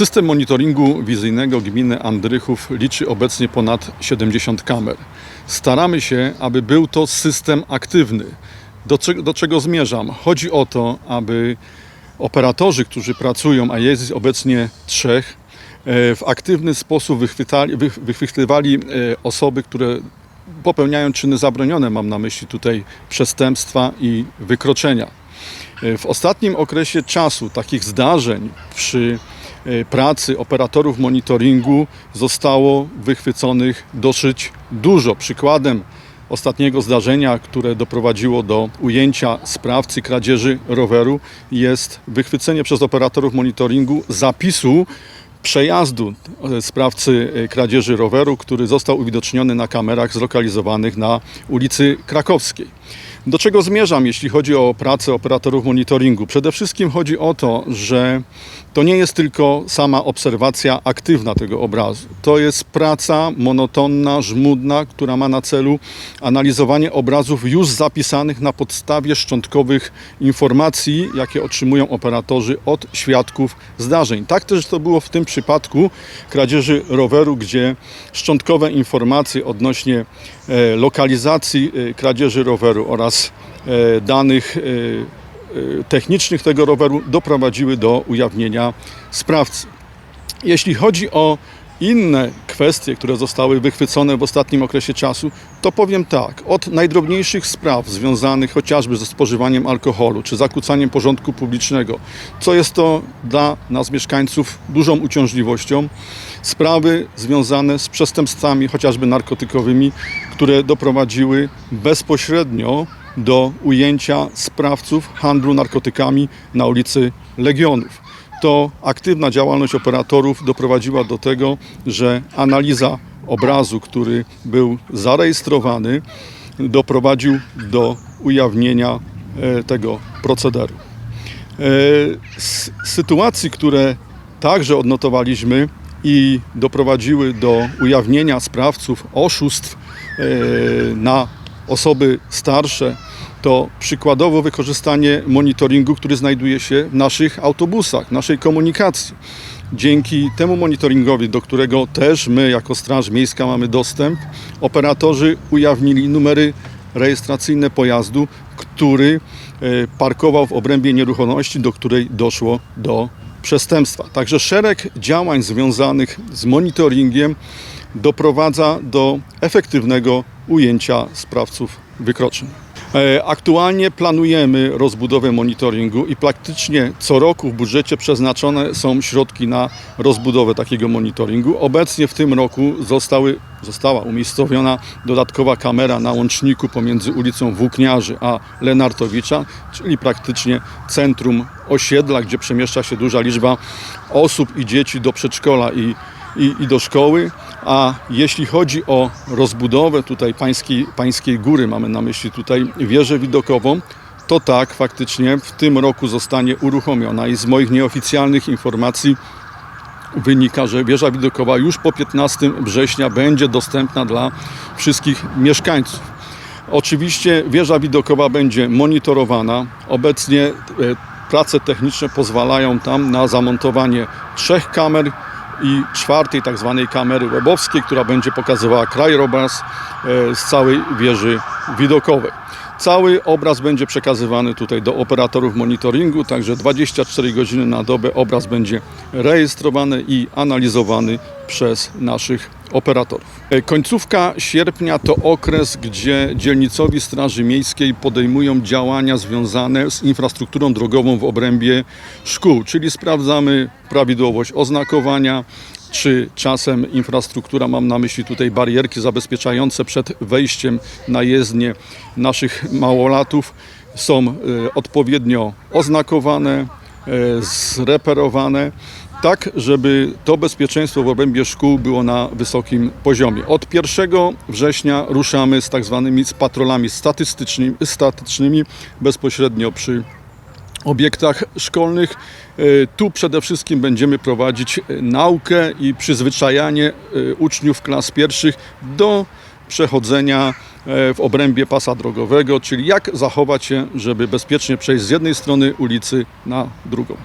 System monitoringu wizyjnego gminy Andrychów liczy obecnie ponad 70 kamer. Staramy się, aby był to system aktywny. Do, do czego zmierzam? Chodzi o to, aby operatorzy, którzy pracują, a jest obecnie trzech, e, w aktywny sposób wychwytywali e, osoby, które popełniają czyny zabronione, mam na myśli tutaj przestępstwa i wykroczenia. E, W ostatnim okresie czasu takich zdarzeń przy pracy operatorów monitoringu zostało wychwyconych dosyć dużo. Przykładem ostatniego zdarzenia, które doprowadziło do ujęcia sprawcy kradzieży roweru, jest wychwycenie przez operatorów monitoringu zapisu przejazdu e, sprawcy e, kradzieży roweru, który został uwidoczniony na kamerach zlokalizowanych na ulicy Krakowskiej. Do czego zmierzam, jeśli chodzi o pracę operatorów monitoringu? Przede wszystkim chodzi o to, że to nie jest tylko sama obserwacja aktywna tego obrazu. To jest praca monotonna, żmudna, która ma na celu analizowanie obrazów już zapisanych na podstawie szczątkowych informacji, jakie otrzymują operatorzy od świadków zdarzeń. Tak też to było w tym przypadku kradzieży roweru, gdzie szczątkowe informacje odnośnie e, lokalizacji e, kradzieży roweru oraz e, danych e, e, technicznych tego roweru doprowadziły do ujawnienia sprawcy. Jeśli chodzi o inne kwestie, które zostały wychwycone w ostatnim okresie czasu, to powiem tak, od najdrobniejszych spraw związanych chociażby ze spożywaniem alkoholu czy zakłócaniem porządku publicznego, co jest to dla nas mieszkańców dużą uciążliwością, sprawy związane z przestępstwami chociażby narkotykowymi, które doprowadziły bezpośrednio do ujęcia sprawców handlu narkotykami na ulicy Legionów to aktywna działalność operatorów doprowadziła do tego, że analiza obrazu, który był zarejestrowany, doprowadził do ujawnienia e, tego procederu. E, z sytuacji, które także odnotowaliśmy i doprowadziły do ujawnienia sprawców oszustw e, na osoby starsze, to przykładowo wykorzystanie monitoringu, który znajduje się w naszych autobusach, naszej komunikacji. Dzięki temu monitoringowi, do którego też my jako Straż Miejska mamy dostęp, operatorzy ujawnili numery rejestracyjne pojazdu, który e, parkował w obrębie nieruchomości, do której doszło do przestępstwa. Także szereg działań związanych z monitoringiem doprowadza do efektywnego ujęcia sprawców wykroczeń. E, Aktualnie planujemy rozbudowę monitoringu i praktycznie co roku w budżecie przeznaczone są środki na rozbudowę takiego monitoringu. Obecnie w tym roku zostały, została umiejscowiona dodatkowa kamera na łączniku pomiędzy ulicą Włókniarzy a Lenartowicza, czyli praktycznie centrum osiedla, gdzie przemieszcza się duża liczba osób i dzieci do przedszkola i i, i do szkoły. A jeśli chodzi o rozbudowę tutaj pańskiej, pańskiej góry, mamy na myśli tutaj wieżę widokową, to tak, faktycznie w tym roku zostanie uruchomiona i z moich nieoficjalnych informacji wynika, że wieża widokowa już po 15 września będzie dostępna dla wszystkich mieszkańców. Oczywiście wieża widokowa będzie monitorowana. Obecnie e, prace techniczne pozwalają tam na zamontowanie trzech kamer i czwartej tak zwanej kamery webowskiej, która będzie pokazywała krajobraz e, z całej wieży widokowej. Cały obraz będzie przekazywany tutaj do operatorów monitoringu, także 24 godziny na dobę obraz będzie rejestrowany i analizowany przez naszych operatorów. E, Końcówka sierpnia to okres, gdzie dzielnicowi Straży Miejskiej podejmują działania związane z infrastrukturą drogową w obrębie szkół, czyli sprawdzamy prawidłowość oznakowania, czy czasem infrastruktura, mam na myśli tutaj barierki zabezpieczające przed wejściem na jezdnię naszych małolatów, są e, odpowiednio oznakowane, e, zreperowane, tak żeby to bezpieczeństwo w obrębie szkół było na wysokim poziomie. Od 1 września ruszamy z tak zwanymi patrolami statystycznymi, statycznymi bezpośrednio przy obiektach szkolnych. E, Tu przede wszystkim będziemy prowadzić e, naukę i przyzwyczajanie e, uczniów klas pierwszych do przechodzenia w obrębie pasa drogowego, czyli jak zachować się, żeby bezpiecznie przejść z jednej strony ulicy na drugą.